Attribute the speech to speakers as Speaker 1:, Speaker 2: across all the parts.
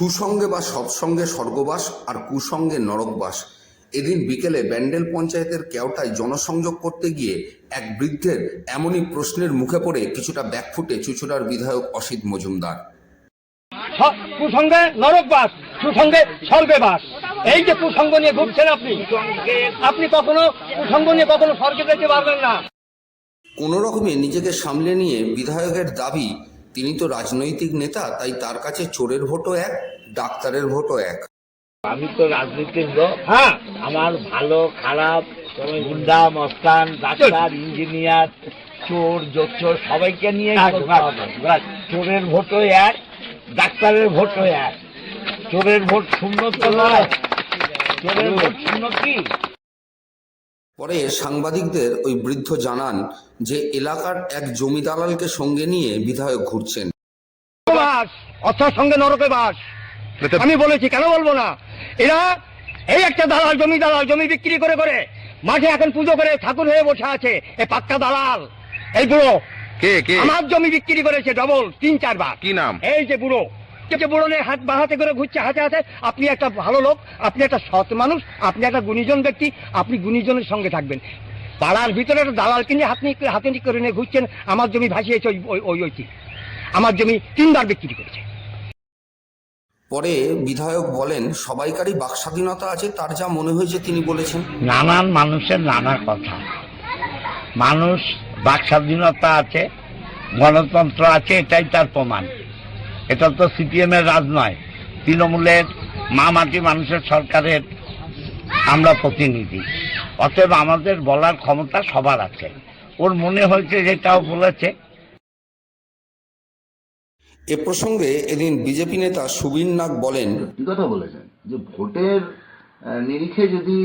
Speaker 1: সুসঙ্গে বা সৎসঙ্গে স্বর্গবাস আর কুসঙ্গে নরকবাস। এদিন বিকেলে ব্যান্ডেল পঞ্চায়েতের কেওটায় জনসংযোগ করতে গিয়ে এক বৃদ্ধের এমনই প্রশ্নের মুখে পড়ে কিছুটা ব্যাকফুটে চুচুড়ার বিধায়ক অসিত মজুমদার।
Speaker 2: কুসঙ্গে নরক বাস সুসঙ্গে স্বর্গে বাস এই যে কুসঙ্গ নিয়ে ঘুরছেন আপনি আপনি কখনো কুসঙ্গ নিয়ে কখনো স্বর্গে যেতে পারবেন না।
Speaker 1: কোনো রকমে নিজেকে সামলে নিয়ে বিধায়কের দাবি তিনি তো রাজনৈতিক নেতা তাই তার কাছে চোরের ভোটও এক ডাক্তারের ভোটও এক।
Speaker 3: আমি তো রাজনীতির লোক।
Speaker 2: হ্যাঁ
Speaker 3: আমার ভালো খারাপ গুন্ডা মস্তান ডাক্তার ইঞ্জিনিয়ার চোর জোচ্চোর সবাইকে নিয়ে
Speaker 2: একদম, একদম,
Speaker 3: চোরের ভোটও এক ডাক্তারের ভোটও এক। চোরের ভোট শূন্য তো নয়। চোরের ভোট শূন্য কি?
Speaker 1: পরে সাংবাদিকদের ওই বৃদ্ধ জানান যে এলাকার এক জমি দালালকে সঙ্গে নিয়ে বিধায়ক ঘুরছেন।
Speaker 2: বাস অর্থাৎ সঙ্গে নরকে বাস। আমি বলেছি কেন বলব না? এরা এই একটা দালাল জমি দালাল জমি বিক্রি করে করে মাঠে এখন পুজো করে ঠাকুর হয়ে বসে আছে এই পাক্কা দালাল। এই বুড়ো
Speaker 4: কে কে?
Speaker 2: আমার জমি বিক্রি করেছে ডবল তিন চারবার।
Speaker 4: কি নাম?
Speaker 2: এই যে বুড়ো। এই যে বুড়ো নিয়ে হাত বাহাতে করে ঘুরছে হাতে হাতে। আপনি একটা ভালো লোক আপনি একটা সৎ মানুষ আপনি একটা গুণীজন ব্যক্তি আপনি গুণীজনের সঙ্গে থাকবেন। পাড়ার ভিতরে একটা দালাল কিনে হাত নিয়ে হাতে নিয়ে করে নিয়ে ঘুরছেন আমার জমি ভাসিয়েছে ওই ওই- ওই ওইটি আমার জমি তিনবার বিক্রি করেছে।
Speaker 1: পরে বিধায়ক বলেন সবাইকারই বাকস্বাধীনতা আছে তার যা মনে হয়েছে তিনি বলেছেন।
Speaker 3: নানান মানুষের নানা কথা। মানুষ বাক স্বাধীনতা আছে গণতন্ত্র আছে এটাই তার প্রমাণ। এটা তো সিপিএম এর রাজ নয় তৃণমূলের মা মাটি মানুষের সরকারের আমরা প্রতিনিধি। অতএব আমাদের বলার ক্ষমতা সবার আছে। ওর মনে হয়েছে যেটাও বলেছে।
Speaker 1: এ প্রসঙ্গে এদিন বিজেপি নেতা সুবীর নাগ বলেন
Speaker 5: সত্যি কথা বলেছেন যে ভোটের নিরিখে যদি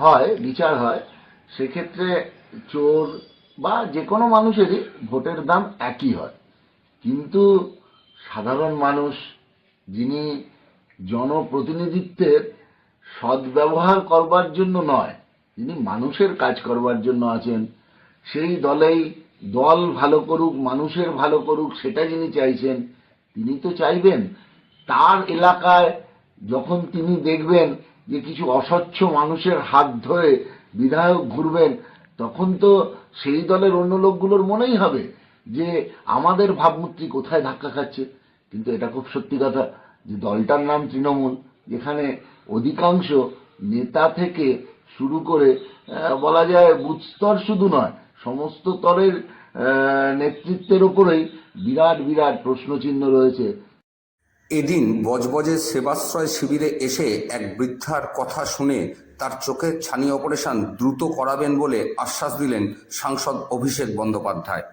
Speaker 5: হয় বিচার হয় সেক্ষেত্রে চোর বা যে কোনো মানুষেরই ভোটের দাম একই হয়। কিন্তু সাধারণ মানুষ যিনি জনপ্রতিনিধিত্বের সদ্ব্যবহার করবার জন্য নয়, যিনি মানুষের কাজ করবার জন্য আছেন, সেই দলেই দল ভালো করুক, মানুষের ভালো করুক, সেটা যিনি চাইছেন, তিনি তো চাইবেন। তার এলাকায় যখন তিনি দেখবেন যে কিছু অস্বচ্ছ মানুষের হাত ধরে বিধায়ক ঘুরবেন, তখন তো সেই দলের অন্য লোকগুলোর মনেই হবে যে আমাদের ভাবমূর্তি কোথায় ধাক্কা খাচ্ছে। কিন্তু এটা খুব সত্যি কথা যে দলটার নাম তৃণমূল, যেখানে অধিকাংশ নেতা থেকে শুরু করে বলা যায় বুথ স্তর শুধু নয়, সমস্ত স্তরের নেতৃত্বের ওপরেই বিরাট বিরাট প্রশ্নচিহ্ন রয়েছে।
Speaker 1: এদিন বজবজের সেবাশ্রয় শিবিরে এসে এক বৃদ্ধার কথা শুনে তার চোখের ছানি অপারেশন দ্রুত করাবেন বলে আশ্বাস দিলেন সাংসদ অভিষেক বন্দ্যোপাধ্যায়।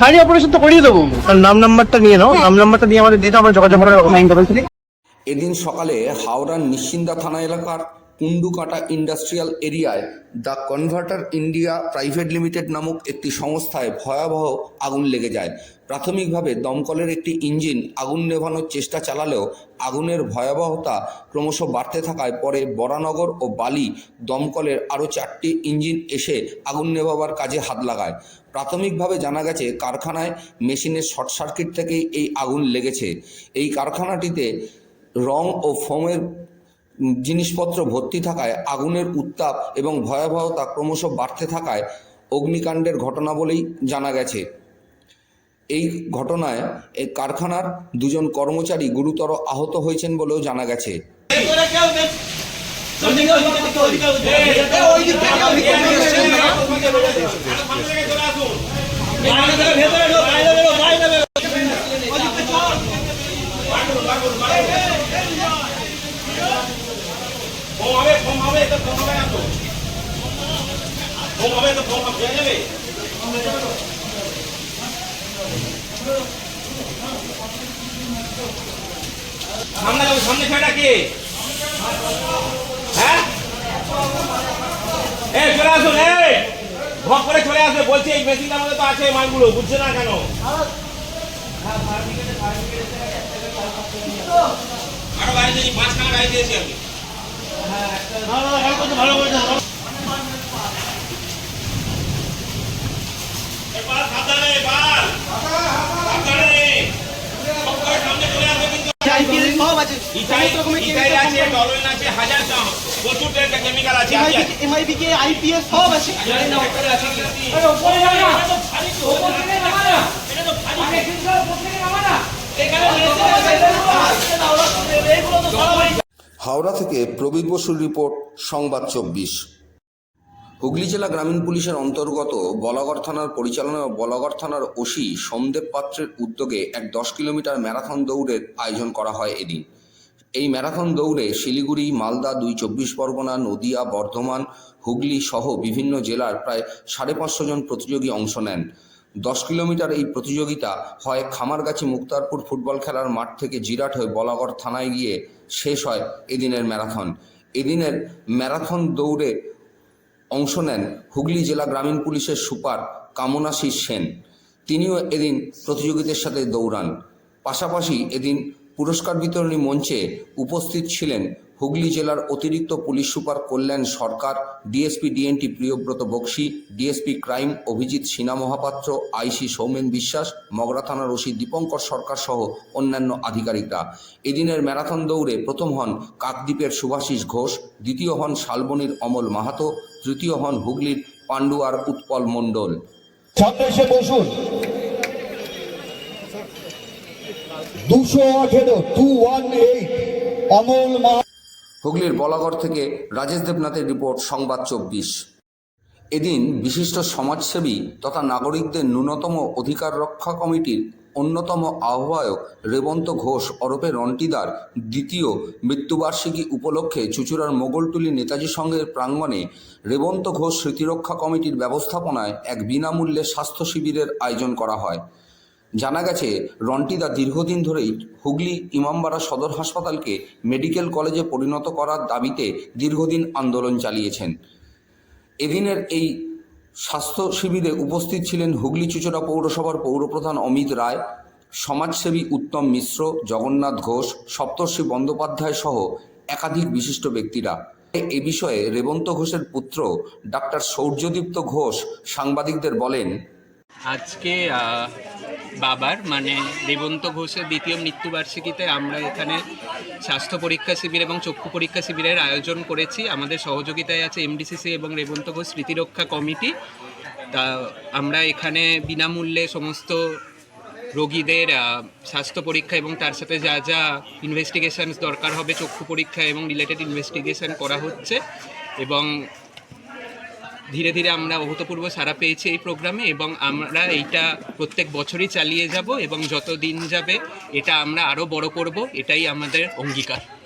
Speaker 6: ছানি
Speaker 2: অপারেশন তো করিয়ে দেবো। নাম নাম্বারটা নিয়ে নাও নাম নাম্বারটা নিয়ে আমাদের আমরা যোগাযোগ করে
Speaker 1: এদিন সকালে হাওড়ার নিশ্চিন্দা থানা এলাকার কুন্ডুকাটা ইন্ডাস্ট্রিয়াল এরিয়ায় the Converter India Private Limited নামক একটি সংস্থায় ভয়াবহ আগুন লেগে যায়। প্রাথমিকভাবে দমকলের একটি ইঞ্জিন আগুন নেভানোর চেষ্টা চালালেও আগুনের ভয়াবহতা ক্রমশ বাড়তে থাকায় পরে বরানগর ও বালি দমকলের আরও চারটি ইঞ্জিন এসে আগুন নেভাবার কাজে হাত লাগায়। প্রাথমিকভাবে জানা গেছে, কারখানায় মেশিনের শর্ট সার্কিট থেকেই এই আগুন লেগেছে। এই কারখানাটিতে রং ও ফোমের জিনিসপত্র ভর্তি থাকায় আগুনের উত্তাপ এবং ভয়াবহতা ক্রমশ বাড়তে থাকায় অগ্নিকাণ্ডের ঘটনা বলেই জানা গেছে এই ঘটনায় এই কারখানার দুজন কর্মচারী গুরুতর আহত হয়েছেন বলেও জানা গেছে
Speaker 7: সামনে যাব সামনে খেয়াটা কে হ্যাঁ এ চলে আসুন এ ভক করে চলে আসবে বলছি এই মেশিনটার মধ্যে তো আছে এই মালগুলো বুঝছে না কেন আরও গাড়ি দিয়েছি পাঁচখানা গাড়ি দিয়েছি আমি ভালো বাল সাবধানে বাল সাবধানে সব করে সামনে চলে আসবে কিন্তু
Speaker 8: আইপিএল সব আছে
Speaker 7: ইথাইল
Speaker 8: সমস্ত রকমের
Speaker 7: ইথাইল
Speaker 8: chemical
Speaker 7: আছে টলুইন আছে হাজার দাম প্রচুর কেমিক্যাল আছে আছে আছে।
Speaker 8: এমআইপি কে আইপিএস সব আছে।
Speaker 1: হাওড়া থেকে প্রবীর বসুর রিপোর্ট সংবাদ চব্বিশ। হুগলি জেলা গ্রামীণ পুলিশের অন্তর্গত বলাগড় থানার পরিচালনায় বলাগড় থানার ওসি সোমদেব পাত্রের উদ্যোগে এক দশ কিলোমিটার ম্যারাথন দৌড়ের আয়োজন করা হয় এদিন। এই ম্যারাথন দৌড়ে শিলিগুড়ি, মালদা দুই চব্বিশ পরগনা, নদিয়া, বর্ধমান, হুগলি সহ বিভিন্ন জেলার প্রায় সাড়ে পাঁচশো জন প্রতিযোগী অংশ নেন। দশ কিলোমিটার এই প্রতিযোগিতা হয় খামারগাছি মুক্তারপুর ফুটবল খেলার মাঠ থেকে জিরাট হয়ে বলাগড় থানায় গিয়ে শেষ হয় এদিনের ম্যারাথন। এদিনের ম্যারাথন দৌড়ে অংশ নেন হুগলি জেলা গ্রামীণ পুলিশের সুপার কামনাশিস সেন। তিনিও এদিন প্রতিযোগীদের সাথে দৌড়ান। পাশাপাশি এদিন পুরস্কার বিতরণী মঞ্চে উপস্থিত ছিলেন হুগলি জেলার অতিরিক্ত police super Kalyan Sarkar, DSP DNT Priyabrata Bakshi, DSP crime Abhijit Sinha Mahapatra, IC Soumen Biswas, Mogra থানার ওসি দীপঙ্কর সরকার সহ অন্যান্য আধিকারিকরা। এদিনের ম্যারাথন দৌড়ে প্রথম হন কাকদ্বীপের সুভাষিস ঘোষ, দ্বিতীয় হন শালবনির অমল মাহাতো, তৃতীয় হন হুগলির পান্ডুয়ার উৎপল মণ্ডল। হুগলির বলাগড় থেকে রাজেশ দেবনাথের রিপোর্ট, সংবাদ চব্বিশ। এদিন বিশিষ্ট সমাজসেবী তথা নাগরিকদের ন্যূনতম অধিকার রক্ষা কমিটির অন্যতম আহ্বায়ক রেবন্ত ঘোষ ওরফে রন্টিদার দ্বিতীয় মৃত্যুবার্ষিকী উপলক্ষে চুচুড়ার মোগলটুলি নেতাজি সংঘের প্রাঙ্গণে রেবন্ত ঘোষ স্মৃতিরক্ষা কমিটির ব্যবস্থাপনায় এক বিনামূল্যে স্বাস্থ্য শিবিরের আয়োজন করা হয়। জানা গেছে রন্টিদা দীর্ঘদিন ধরেই হুগলি ইমামবাড়া সদর হাসপাতালকে মেডিকেল কলেজে পরিণত করার দাবিতে দীর্ঘদিন আন্দোলন চালিয়েছেন। এদিনের এই স্বাস্থ্য শিবিরে উপস্থিত ছিলেন হুগলি চুচড়া পৌরসভার পৌরপ্রধান অমিত রায়, সমাজসেবী উত্তম মিশ্র, জগন্নাথ ঘোষ, সপ্তর্ষি বন্দ্যোপাধ্যায় সহ একাধিক বিশিষ্ট ব্যক্তিরা। এ বিষয়ে রেবন্ত ঘোষের পুত্র ডাক্তার সৌর্যদীপ্ত ঘোষ সাংবাদিকদের বলেন
Speaker 9: আজকে বাবার মানে দেবন্ত ঘোষের দ্বিতীয় মৃত্যুবার্ষিকীতে আমরা এখানে স্বাস্থ্য পরীক্ষা শিবির এবং চক্ষু পরীক্ষা শিবিরের আয়োজন করেছি। আমাদের সহযোগিতায় আছে এমডিসিসি এবং রেবন্ত ঘোষ স্মৃতিরক্ষা কমিটি। তা আমরা এখানে বিনামূল্যে সমস্ত রোগীদের স্বাস্থ্য পরীক্ষা এবং তার সাথে যা যা ইনভেস্টিগেশনস দরকার হবে, চক্ষু পরীক্ষা এবং রিলেটেড ইনভেস্টিগেশন করা হচ্ছে। এবং ধীরে ধীরে আমরা অভূতপূর্ব সারা পেয়েছি এই প্রোগ্রামে এবং আমরা এইটা প্রত্যেক বছরই চালিয়ে যাব এবং যত দিন যাবে এটা আমরা আরও বড় করব, এটাই আমাদের অঙ্গীকার।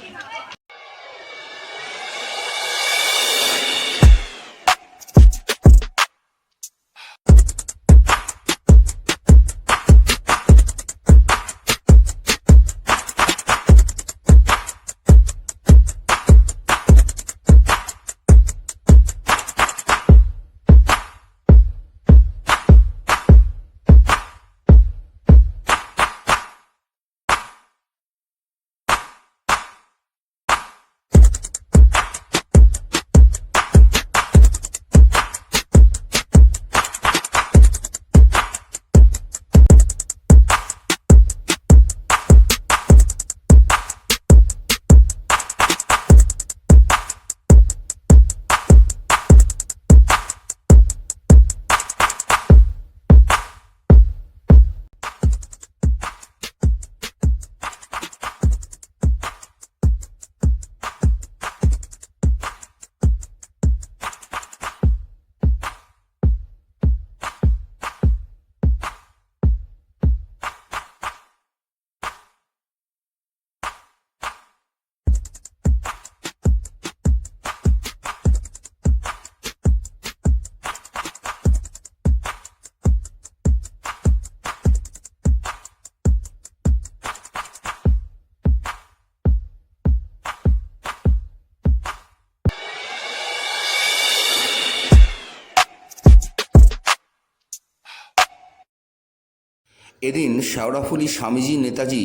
Speaker 1: এদিন শেওড়াফুলি স্বামীজি, নেতাজি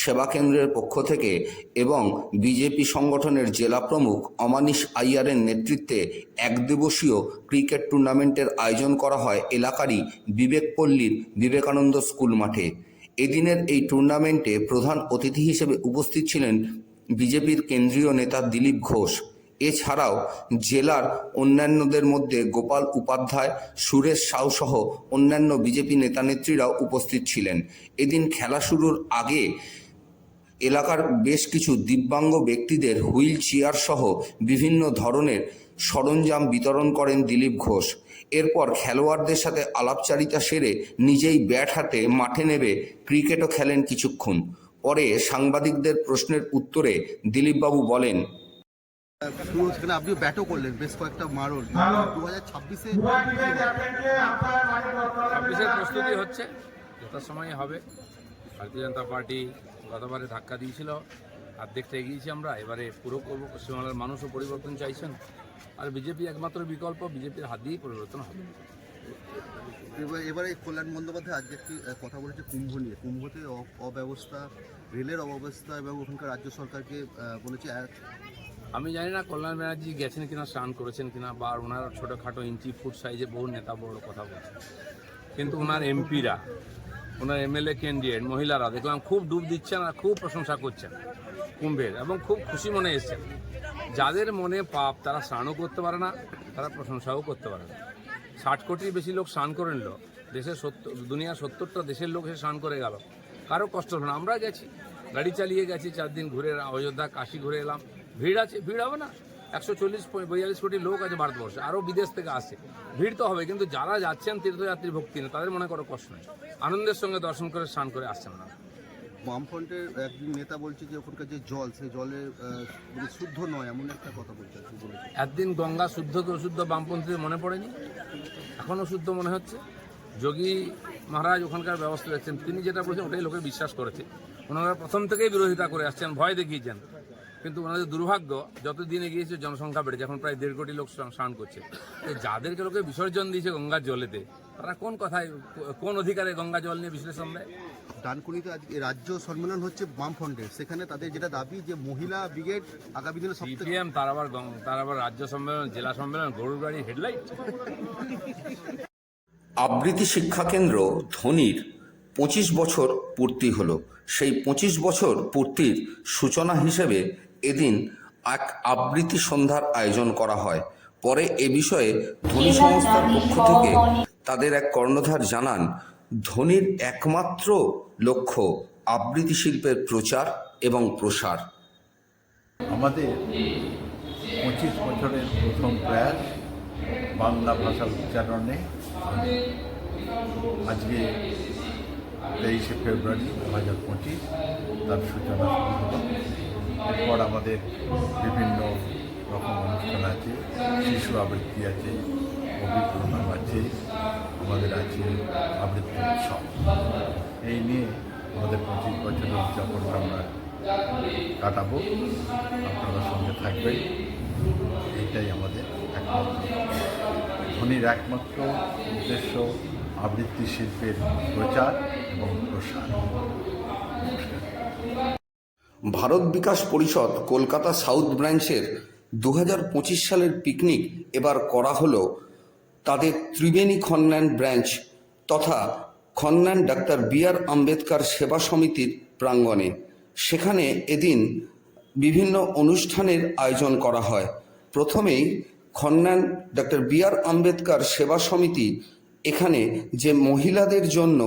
Speaker 1: সেবা কেন্দ্রের পক্ষ থেকে এবং বিজেপি সংগঠনের জেলা প্রমুখ অমানিশ আইয়ারের নেতৃত্বে একদিবসীয় ক্রিকেট টুর্নামেন্টের আয়োজন করা হয় এলাকারই বিবেকপল্লীর বিবেকানন্দ স্কুল মাঠে। এদিনের এই টুর্নামেন্টে প্রধান অতিথি হিসেবে উপস্থিত ছিলেন বিজেপির কেন্দ্রীয় নেতা দিলীপ ঘোষ। এছাড়াও জেলার অন্যান্যদের মধ্যে গোপাল উপাধ্যায়, সুরেশ সাউ সহ অন্যান্য বিজেপি নেতানেত্রীরাও উপস্থিত ছিলেন। এদিন খেলা শুরুর আগে এলাকার বেশ কিছু দিব্যাঙ্গ ব্যক্তিদের হুইল চেয়ার সহ বিভিন্ন ধরনের সরঞ্জাম বিতরণ করেন দিলীপ ঘোষ। এরপর খেলোয়াড়দের সাথে আলাপচারিতা সেরে নিজেই ব্যাট হাতে মাঠে নেবে, ক্রিকেটও খেলেন কিছুক্ষণ। পরে সাংবাদিকদের প্রশ্নের উত্তরে দিলীপবাবু বলেন
Speaker 10: শুরু সেখানে আপনিও ব্যাটও করলেন বেশ কয়েকটা মারল দু হাজার ছাব্বিশে
Speaker 11: ছাব্বিশের প্রস্তুতি হচ্ছে যথাসময়ে হবে। ভারতীয় জনতা পার্টি গতবারে ধাক্কা দিয়েছিল অর্ধেকটা এগিয়েছি আমরা। এবারে পুরো করব পশ্চিমবাংলার মানুষও পরিবর্তন চাইছেন। আর বিজেপি একমাত্র বিকল্প বিজেপির হাত দিয়েই পরিবর্তন হবে।
Speaker 10: এবার এবারে কল্যাণ বন্দ্যোপাধ্যায় আজকে একটি কথা বলেছে কুম্ভ নিয়ে। কুম্ভতে অ- অব্যবস্থা রেলের অব্যবস্থা এবং ওখানকার রাজ্য সরকারকে বলেছে এক-
Speaker 11: আমি জানি না কল্যাণ ব্যানার্জি গেছেন কিনা, স্নান করেছেন কিনা, বা ওনার ছোটোখাটো ইঞ্চি ফুট সাইজে বহু নেতা বড় কথা বলছেন। কিন্তু ওনার এমপিরা, ওনার এমএলএ ক্যান্ডিডেট মহিলারা, দেখলাম খুব ডুব দিচ্ছেন আর খুব প্রশংসা করছেন কুম্ভের, এবং খুব খুশি মনে এসছেন। যাদের মনে পাপ, তারা স্নানও করতে পারে না, তারা প্রশংসাও করতে পারে না। ষাট কোটির বেশি লোক স্নান করে নিল, দেশের সত্তর দুনিয়ার সত্তরটা দেশের লোক এসে স্নান করে গেল। কারও কষ্ট হলো না, আমরা গেছি, গাড়ি চালিয়ে গেছি চার দিন ঘুরে অযোধ্যা, কাশি ঘুরে এলাম। ভিড় আছে ভিড় হবে না। একশো চল্লিশ বিয়াল্লিশ কোটি লোক আছে ভারতবর্ষে আরও বিদেশ থেকে আসে। ভিড় তো হবে কিন্তু যারা যাচ্ছেন তীর্থযাত্রী ভক্তি নেই তাদের মনে করো কষ্ট নেই। আনন্দের সঙ্গে দর্শন করে স্নান করে আসছেন না।
Speaker 10: বামফ্রন্টের একজন নেতা বলছে যে ওখানকার যে জল সেই জলে মানে শুদ্ধ নয় এমন একটা কথা বলছে
Speaker 11: একদিন গঙ্গা শুদ্ধকে অশুদ্ধ বামপন্থীদের মনে পড়েনি? এখনও শুদ্ধ মনে হচ্ছে? যোগী মহারাজ ওখানকার ব্যবস্থা দেখছেন তিনি যেটা বলেছেন ওটাই লোকে বিশ্বাস করেছে। ওনারা প্রথম থেকেই বিরোধিতা করে আসছেন ভয় দেখিয়েছেন। কিন্তু ওনাদের দুর্ভাগ্য যত দিন এগিয়েছে জনসংখ্যা বেড়েছে। এখন প্রায় দেড় কোটি লোক স্নান- করছে। তো যাদেরকে লোকে বিসর্জন দিয়েছে গঙ্গার জলেতে তারা কোন কথায় কোন অধিকারে গঙ্গা জল নিয়ে বিশ্লেষণ দেয়?
Speaker 10: ডানকুনিতে আজকে রাজ্য সম্মেলন হচ্ছে বামফ্রন্টের। সেখানে তাদের যেটা দাবি যে মহিলা ব্রিগেড আগামী দিনে
Speaker 11: সিপিএম তার আবার তার আবার রাজ্য সম্মেলন জেলা সম্মেলন গরুর গাড়ি হেডলাইট।
Speaker 1: আবৃত্তি শিক্ষা কেন্দ্র ধনির পঁচিশ বছর পূর্তি হলো। সেই পঁচিশ বছর পূর্তির সূচনা হিসেবে এদিন এক আবৃত্তি সন্ধ্যার আয়োজন করা হয়। পরে এ বিষয়ে ধনী সংস্থার পক্ষ থেকে তাদের এক কর্ণধার জানান ধনির একমাত্র লক্ষ্য আবৃত্তি শিল্পের প্রচার এবং প্রসার।
Speaker 12: আমাদের পঁচিশ বছরের প্রথম প্রয়াস বাংলা ভাষার উচ্চারণে আজকে তেইশে ফেব্রুয়ারি দু হাজার পঁচিশ তার সূচনা শুরু হলো। এরপর আমাদের বিভিন্ন রকম অনুষ্ঠান আছে, শিশু আবৃত্তি আছে কবি আছে, আমাদের আছে আবৃত্তি উৎসব। এই নিয়ে আমাদের পঁচিশ বছরের উদযাপনটা আমরা কাটাবো। আপনারা সঙ্গে থাকবেন। এইটাই আমাদের একমাত্র ধনির একমাত্র উদ্দেশ্য আবৃত্তি শিল্পের প্রচার এবং প্রসার।
Speaker 1: ভারত বিকাশ পরিষদ কলকাতা সাউথ ব্রাঞ্চের দু হাজার পঁচিশ সালের পিকনিক এবার করা হলো তাদের ত্রিবেণী খন্নান ব্রাঞ্চ তথা Khannan doctor B R Ambedkar Seva সমিতির প্রাঙ্গণে। সেখানে এদিন বিভিন্ন অনুষ্ঠানের আয়োজন করা হয়। প্রথমেই Khannan doctor B R Ambedkar Seva Samiti এখানে যে মহিলাদের জন্য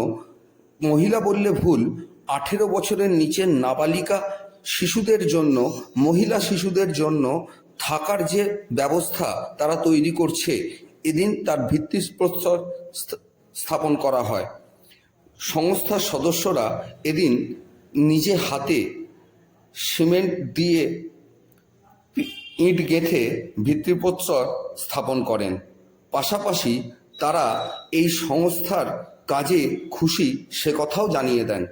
Speaker 1: মহিলা বললে ভুল, আঠেরো বছরের নিচের নাবালিকা শিশুদের জন্য, মহিলা শিশুদের জন্য থাকার যে ব্যবস্থা তারা তৈরি করছে, এদিন তার ভিত্তিপ্রস্তর স্থ- স্থাপন করা হয়। সংস্থার সদস্যরা এদিন নিজে হাতে সিমেন্ট দিয়ে ইট গেঁথে ভিত্তিপ্রস্তর স্থাপন করেন। পাশাপাশি তারা এই সংস্থার কাজে খুশি সে কথাও জানিয়ে দেন।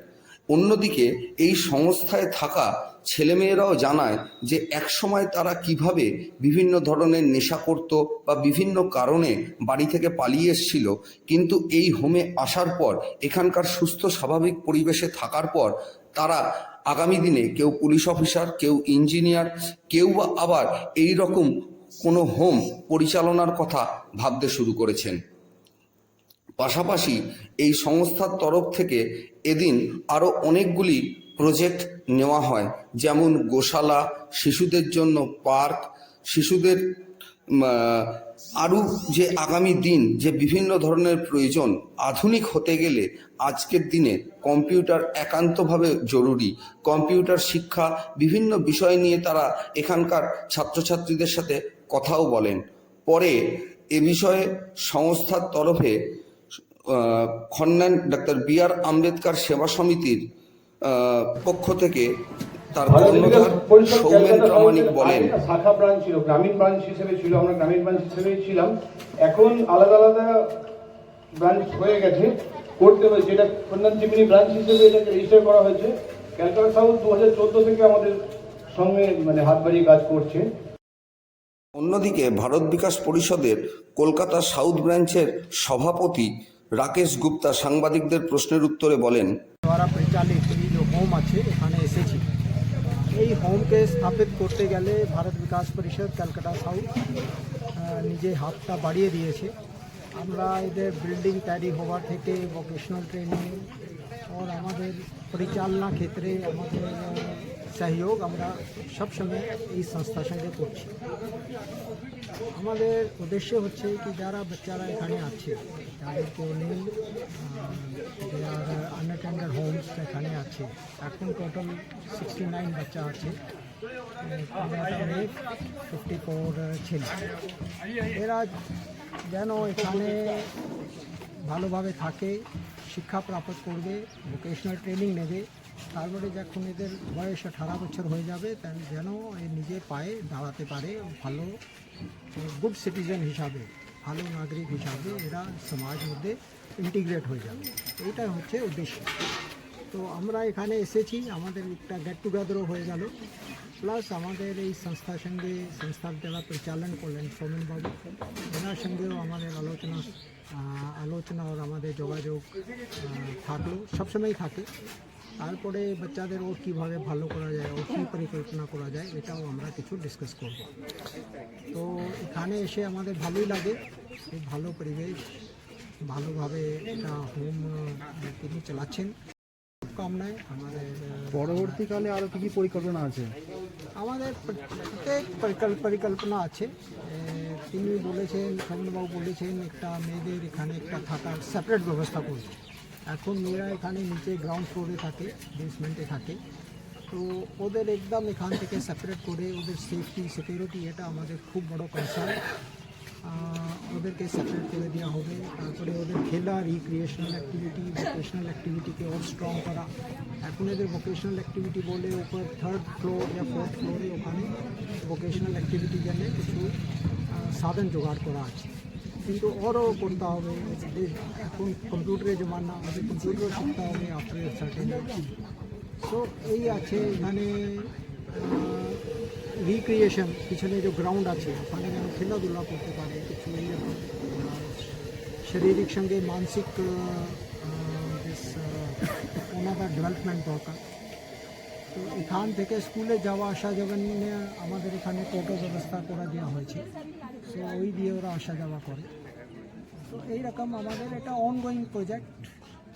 Speaker 1: অন্যদিকে এই সংস্থায় থাকা ছেলেমেয়েরাও জানায় যে একসময় তারা কীভাবে বিভিন্ন ধরনের নেশা করত বা বিভিন্ন কারণে বাড়ি থেকে পালিয়ে এসছিল, কিন্তু এই হোমে আসার পর, এখানকার সুস্থ স্বাভাবিক পরিবেশে থাকার পর তারা আগামী দিনে কেউ পুলিশ অফিসার কেউ ইঞ্জিনিয়ার কেউ বা আবার এই রকম কোনো হোম পরিচালনার কথা ভাবতে শুরু করেছেন। পাশাপাশি এই সংস্থার তরফ থেকে এদিন আরও অনেকগুলি প্রজেক্ট নেওয়া হয়। যেমন গোশালা, শিশুদের জন্য পার্ক শিশুদের আরও যে আগামী দিন যে বিভিন্ন ধরনের প্রয়োজন, আধুনিক হতে গেলে আজকের দিনে কম্পিউটার একান্তভাবে জরুরি। কম্পিউটার শিক্ষা, বিভিন্ন বিষয় নিয়ে তারা এখানকার ছাত্রছাত্রীদের সাথে কথাও বলেন। পরে এ বিষয়ে সংস্থার তরফে আহ, Khannan doctor B R Ambedkar Seva সমিতির পক্ষ থেকে তার কর্ণধার সৌমেন প্রামাণিক বলেন।
Speaker 13: শাখা ব্রাঞ্চ ছিল গ্রামীণ ব্রাঞ্চ হিসেবে ছিল আমরা গ্রামীণ ব্রাঞ্চ হিসেবেই ছিলাম। এখন আলাদা আলাদা ব্রাঞ্চ হয়ে গেছে করতে হয়েছে। এটা কন্যান চিমিনি ব্রাঞ্চ হিসেবে এটাকে রেজিস্টার করা হয়েছে। ক্যালকাটা সাউথ দু হাজার চোদ্দ থেকে আমাদের সঙ্গে মানে হাত বাড়িয়ে কাজ করছে।
Speaker 1: অন্যদিকে ভারত বিকাশ পরিষদের কলকাতা সাউথ ব্রাঞ্চের সভাপতি রাকেশ গুপ্তা সাংবাদিকদের প্রশ্নের উত্তরে বলেন
Speaker 14: পরিচালিত এই যে হোম আছে, এখানে এসেছি। এই হোমকে স্থাপিত করতে গেলে ভারত বিকাশ পরিষদ ক্যালকাটা সাউথ নিজে হাতটা বাড়িয়ে দিয়েছে। আমরা এদের বিল্ডিং তৈরি হওয়ার থেকে ভোকেশনাল ট্রেনিং और আমাদের পরিচালনা ক্ষেত্রে আমাদের সহযোগ আমরা সবসময় এই সংস্থার সঙ্গে করছি। আমাদের উদ্দেশ্য হচ্ছে কি, যারা বাচ্চারা এখানে আছে যাদেরকে নেই আনঅ্যাটেন্ডেড হোমস এখানে আছে, এখন টোটাল সিক্সটি নাইন বাচ্চা আছে ফিফটি ফোর ছেলে। এরা যেন এখানে ভালোভাবে থাকে, শিক্ষা প্রাপ্ত করবে ভোকেশনাল ট্রেনিং নেবে তারপরে যখন এদের বয়স আঠারো বছর হয়ে যাবে যেন এ নিজের পায়ে দাঁড়াতে পারে ভালো গুড সিটিজেন হিসাবে, ভালো নাগরিক হিসাবে এরা সমাজ মধ্যে ইন্টিগ্রেট হয়ে যাবে। এইটা হচ্ছে উদ্দেশ্য। তো আমরা এখানে এসেছি, আমাদের একটা গেট টুগেদারও হয়ে গেল। প্লাস আমাদের এই সংস্থার সঙ্গে সংস্থার যারা পরিচালন করলেন সৌমেনবাবু ওনার সঙ্গেও আমাদের আলোচনা আলোচনা আর আমাদের যোগাযোগ থাকল সবসময় থাকে। তারপরে বাচ্চাদের ওর কীভাবে ভালো করা যায় ওর কী পরিকল্পনা করা যায় এটাও আমরা কিছু ডিসকাস করব। তো এখানে এসে আমাদের ভালোই লাগে খুব ভালো পরিবেশ ভালোভাবে একটা হোম তিনি চালাচ্ছেন। কামনায় আমাদের
Speaker 13: পরবর্তীকালে আরও কী কী পরিকল্পনা আছে?
Speaker 14: আমাদের প্রত্যেক পরিকল্প- পরিকল্পনা আছে। তিনি বলেছেন সৌমনবাবু বলেছেন একটা মেয়েদের এখানে একটা থাকার সেপারেট ব্যবস্থা করছে এখন মেয়েরা এখানে নিচে গ্রাউন্ড ফ্লোরে থাকে বেসমেন্টে থাকে। তো ওদের একদম এখান থেকে সেপারেট করে ওদের সেফটি সিকিউরিটি এটা আমাদের খুব বড় কনসার্ন ওদেরকে সেপারেট করে দেওয়া হবে। তারপরে ওদের খেলা রিক্রিয়েশনাল অ্যাক্টিভিটি ভোকেশনাল অ্যাক্টিভিটিকে ওর স্ট্রং করা। এখন এদের ভোকেশনাল অ্যাক্টিভিটি বলে উপর থার্ড ফ্লোর या ফোর্থ ফ্লোরে ওখানে ভোকেশনাল অ্যাক্টিভিটি জন্য কিছু সাধন জোগাড় করা আছে। কিন্তু ওরও করতে হবে ওদের এখন কম্পিউটারের জমানা ওদের কম্পিউটারও শিখতে হবে আফটার সার্টেন তো এই আছে এখানে রিক্রিয়েশন পিছনে যে গ্রাউন্ড আছে ওখানে যেন খেলাধুলা করতে পারে কিছু এইরকম আহ, শারীরিক সঙ্গে মানসিক আহ, আহ, বেশ, আহ, ওনাদের ডেভেলপমেন্ট দরকার তো এখান থেকে স্কুলে যাওয়া আসা যাওয়া নিয়ে আমাদের এখানে টোটো ব্যবস্থা করে দেওয়া হয়েছে। তো ওই দিয়ে ওরা আসা যাওয়া করে। তো এইরকম আমাদের এটা অনগোয়িং প্রজেক্ট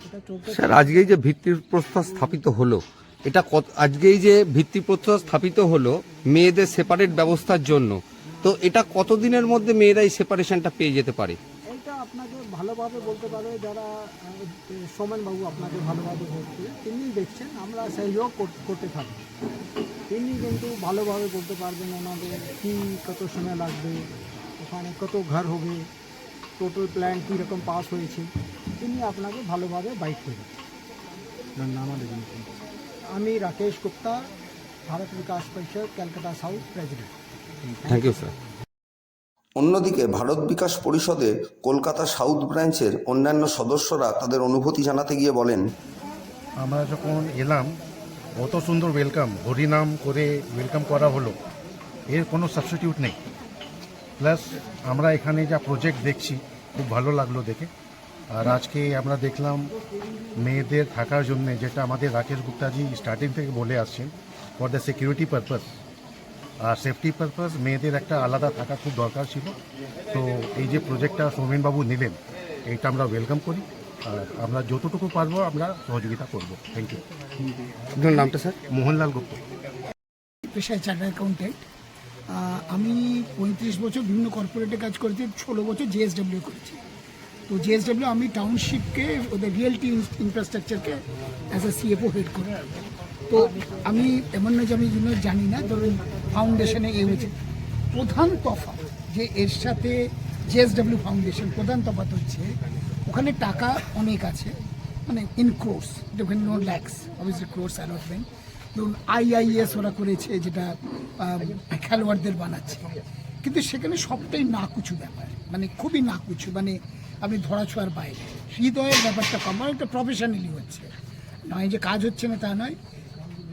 Speaker 14: এটা চলতে
Speaker 15: স্যার, আজকেই যে ভিত্তিপ্রস্তর স্থাপিত হলো, এটা কত আজকেই যে ভিত্তিপ্রস্তর স্থাপিত হলো মেয়েদের সেপারেট ব্যবস্থার জন্য, তো এটা কতদিনের মধ্যে মেয়েরা এই সেপারেশনটা পেয়ে যেতে পারে?
Speaker 14: আপনাকে ভালোভাবে বলতে পারে যারা সোমেনবাবু আপনাকে ভালোভাবে বলতে তিনি দেখছেন আমরা সহযোগ কর- করতে থাকি তিনি কিন্তু ভালোভাবে বলতে পারবেন ওনাদের কী কত সময় লাগবে ওখানে কত ঘর হবে টোটাল প্ল্যান কীরকম পাস হয়েছে তিনি আপনাকে ভালোভাবে বাইক করবেন আমি Rakesh Gupta Bharat Vikas Parishad Calcutta south president.
Speaker 15: Thank you sir
Speaker 1: অন্যদিকে ভারত বিকাশ পরিষদে কলকাতা সাউথ ব্রাঞ্চের অন্যান্য সদস্যরা তাদের অনুভূতি জানাতে গিয়ে বলেন,
Speaker 12: আমরা যখন এলাম, অত সুন্দর ওয়েলকাম হরিনাম করে ওয়েলকাম করা হলো, এর কোনো সাবস্টিটিউট নেই। প্লাস আমরা এখানে যা প্রজেক্ট দেখছি, খুব ভালো লাগল দেখে। আর আজকে আমরা দেখলাম মেয়েদের থাকার জন্য, যেটা আমাদের রাকেশ গুপ্তাজি স্টার্টিং থেকে বলে আসছেন ফর দ্য সিকিউরিটি পারপাস আর সেফটি পারপাস মেয়েদের একটা আলাদা থাকা খুব দরকার ছিল। তো এই যে প্রজেক্টটা সৌমেনবাবু নিলেন এইটা আমরা ওয়েলকাম করি। আর আমরা যতটুকু পারব আমরা সহযোগিতা করব। থ্যাংক ইউ
Speaker 15: আপনার নামটা স্যার?
Speaker 12: মোহনলাল গুপ্ত।
Speaker 16: পেশায় চার্টার অ্যাকাউন্টেন্ট আমি পঁয়ত্রিশ বছর বিভিন্ন কর্পোরেটে কাজ করেছি ষোলো বছর জিএসডব্লিউ করেছি। তো জিএসডব্লিউ আমি টাউনশিপকে ওদের রিয়েলটি ইনফ্রাস্ট্রাকচারকে অ্যাজ এ সিএফও হেড করি। তো আমি এমন নয় যে আমি জন্য জানি না, ধরুন ফাউন্ডেশনে এ হয়েছে প্রধান তফাৎ যে এর সাথে জিএসডব্লিউ ফাউন্ডেশন প্রধান তফাৎ হচ্ছে, ওখানে টাকা অনেক আছে মানে in crores depend no lakhs obviously crores allotment ধরুন আইআইএস ওরা করেছে, যেটা খেলোয়াড়দের বানাচ্ছে। কিন্তু সেখানে সবটাই না নাকুচু ব্যাপার মানে খুবই না নাকুচু মানে আপনি ধরাছোঁয়ার বাইরে। হৃদয়ের ব্যাপারটা কম মানে একটা প্রফেশনালি হচ্ছে। নয় যে কাজ হচ্ছে না তা নয়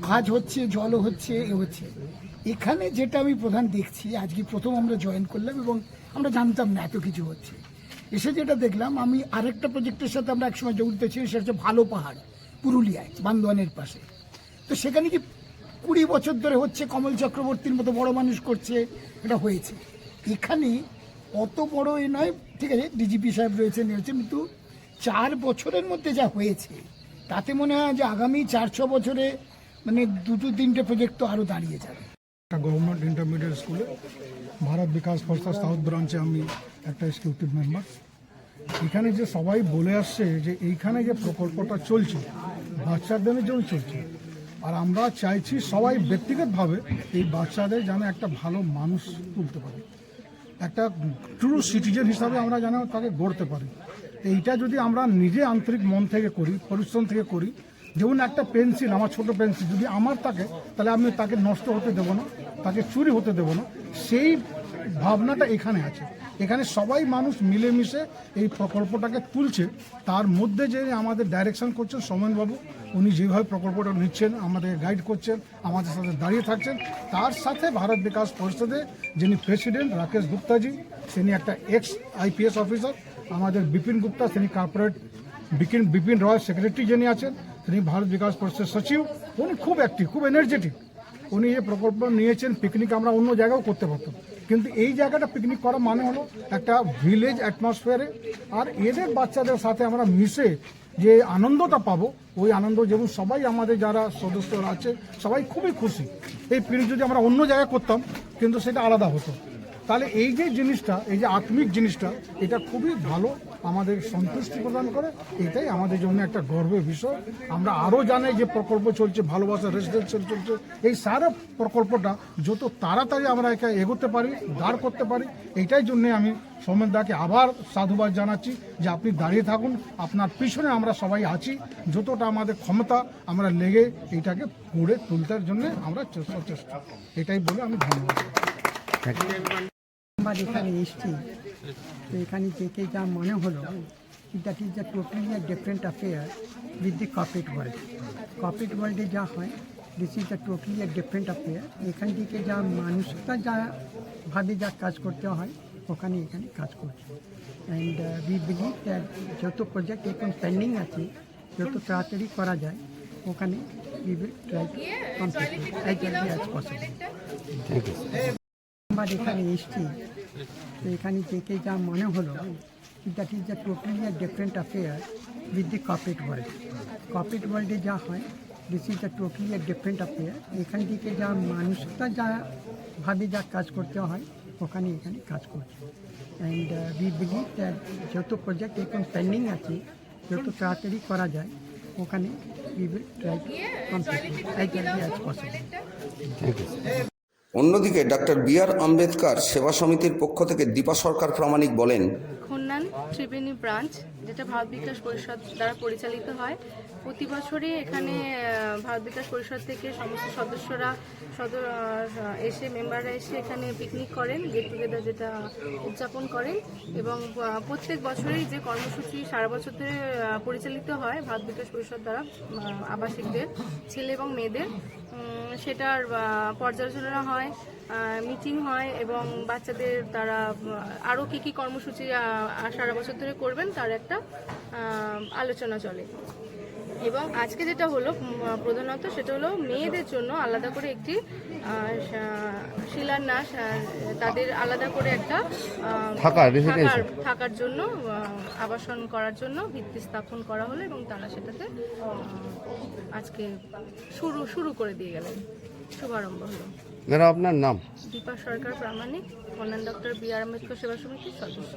Speaker 16: কাজ হচ্ছে জলও হচ্ছে, এ হচ্ছে। এখানে যেটা আমি প্রধান দেখছি, আজকে প্রথম আমরা জয়েন করলাম এবং আমরা জানতাম না এত কিছু হচ্ছে। এসে যেটা দেখলাম, আমি আরেকটা প্রজেক্টের সাথে আমরা একসময় জড়িত ছিলাম, সেটা হচ্ছে ভালো পাহাড়, পুরুলিয়ায় বান্দোয়ানের পাশে। তো সেখানে কি কুড়ি বছর ধরে হচ্ছে কমল চক্রবর্তীর মতো বড় মানুষ করছে, এটা হয়েছে। এখানে অত বড় এ নয়, ঠিক আছে ডিজিপি সাহেব রয়েছেন রয়েছে কিন্তু চার বছরের মধ্যে যা হয়েছে, তাতে মনে হয় যে আগামী চার ছ বছরে মানে দুটো তিনটে প্রজেক্ট তো আরও দাঁড়িয়ে যাবে।
Speaker 13: একটা গভর্নমেন্ট ইন্টারমিডিয়েট স্কুলে ভারত বিকাশ পরিষদ সাউথ ব্রাঞ্চে আমি একটা এক্সিকিউটিভ মেম্বার এখানে যে সবাই বলে আসছে যে এইখানে যে প্রকল্পটা চলছে, বাচ্চাদের জন্য চলছে, আর আমরা চাইছি সবাই ব্যক্তিগতভাবে এই বাচ্চাদের যেন একটা ভালো মানুষ তুলতে পারে। একটা ট্রু সিটিজেন হিসাবে আমরা যেন তাকে গড়তে পারি। এইটা যদি আমরা নিজে আন্তরিক মন থেকে করি, পরিশ্রম থেকে করি যেমন একটা পেন্সিল, আমার ছোট পেন্সিল, যদি আমার থাকে, তাহলে আমি তাকে নষ্ট হতে দেবো না, তাকে চুরি হতে দেবো না। সেই ভাবনাটা এখানে আছে। এখানে সবাই মানুষ মিলেমিশে এই প্রকল্পটাকে তুলছে। তার মধ্যে যে আমাদের ডাইরেকশন করছেন সোমেনবাবু, উনি যেভাবে প্রকল্পটা নিচ্ছেন, আমাদের গাইড করছেন, আমাদের সাথে দাঁড়িয়ে থাকছেন। তার সাথে ভারত বিকাশ পরিষদে যিনি প্রেসিডেন্ট রাকেশ গুপ্তাজি, তিনি একটা এক্স আইপিএস অফিসার আমাদের বিপিন গুপ্তা, তিনি কর্পোরেট বিপিন বিপিন রয় সেক্রেটারি যিনি আছেন তিনি ভারত বিকাশ পরিষদের সচিব। উনি খুব অ্যাক্টিভ খুব এনার্জেটিক উনি এই প্রকল্প নিয়েছেন পিকনিক আমরা অন্য জায়গাও করতে পারতাম। কিন্তু এই জায়গাটা পিকনিক করা মানে হলো একটা ভিলেজ অ্যাটমসফিয়ারে আর এদের বাচ্চাদের সাথে আমরা মিশে যে আনন্দটা পাবো, ওই আনন্দ যেমন সবাই আমাদের যারা সদস্যরা আছে, সবাই খুবই খুশি। এই পিকনিক যদি আমরা অন্য জায়গায় করতাম, কিন্তু সেটা আলাদা হতো। তাহলে এই যে জিনিসটা, এই যে আত্মিক জিনিসটা, এটা খুবই ভালো আমাদের সন্তুষ্টি প্রদান করে। এটাই আমাদের জন্য একটা গর্বের বিষয়। আমরা আরও জানাই যে প্রকল্প চলছে, ভালোবাসা রেসিডেন্সিয়াল চলছে। এই সারা প্রকল্পটা যত তাড়াতাড়ি আমরা একে এগোতে পারি, দাঁড় করতে পারি এইটাই জন্যে আমি সৌমেন দাকে আবার সাধুবাদ জানাচ্ছি যে আপনি দাঁড়িয়ে থাকুন, আপনার পিছনে আমরা সবাই আছি। যতটা আমাদের ক্ষমতা আমরা লেগে এটাকে গড়ে তুলতে জন্য আমরা চেষ্টা চেষ্টা এটাই বলে আমি ধন্যবাদ।
Speaker 16: আমরা এখানে এসছি। তো এখানে থেকে যা মনে হলো that is the totally a different affair with the corporate world corporate ওয়ার্ল্ডে যা হয় this is the totally a different affair এখান থেকে যা মানুষটা যা ভাবে যা কাজ করতে হয় ওখানে এখানে কাজ করছে। অ্যান্ড উই বিলিভ দ্যাট যত প্রজেক্ট এখন পেন্ডিং আছে যত তাড়াতাড়ি করা যায় ওখানে we will try to complete as জলদি অ্যাজ পসিবল আমরা এখানে এসছি তো এখানে থেকে যা মনে হলো that is the totally a different affair with the corporate world corporate ওয়ার্ল্ডে যা হয় this is the totally a different affair এখান থেকে যা মানুষটা যা ভাবে যা কাজ করতে হয়, ওখানে এখানে কাজ করছে। অ্যান্ড উই বিলিভ দ্যাট যত প্রজেক্ট এখন পেন্ডিং আছে যত তাড়াতাড়ি করা যায়, ওখানে we will try to complete as জলদি অ্যাজ পসিবল
Speaker 1: অন্যদিকে doctor B R Ambedkar Seva সমিতির পক্ষ থেকে দীপা সরকার প্রামাণিক বলেন,
Speaker 17: খন্নান ত্রিবেণী ব্রাঞ্চ, যেটা ভারত বিকাশ পরিষদ দ্বারা পরিচালিত হয়, প্রতি বছরই এখানে ভারত বিকাশ পরিষদ থেকে সমস্ত সদস্যরা এসে মেম্বাররা এসে এখানে পিকনিক করেন গেট টুগেদার যেটা উদযাপন করেন এবং প্রত্যেক বছরই যে কর্মসূচি সারা বছর ধরে পরিচালিত হয় ভারত বিকাশ পরিষদ দ্বারা আবাসিকদের, ছেলে এবং মেয়েদের সেটার পর্যালোচনা হয় মিটিং হয় এবং বাচ্চাদের তারা আরও কী কী কর্মসূচি সারা বছর ধরে করবেন তার একটা আলোচনা চলে। এবং আজকে যেটা হলো প্রধানত সেটা হলো মেয়েদের জন্য আলাদা করে একটি শিলান্যাস তাদের আলাদা করে একটা
Speaker 15: থাকার,
Speaker 17: থাকার থাকার জন্য আবাসন করার জন্য ভিত্তি স্থাপন করা হলো এবং তারা সেটাতে আজকে শুরু শুরু করে দিয়ে গেলেন। শুভারম্ভ হলো।
Speaker 15: আপনার নাম?
Speaker 17: Dipa Sarkar Pramanik Kalyan doctor B R Ambedkar Seva সমিতির সদস্য।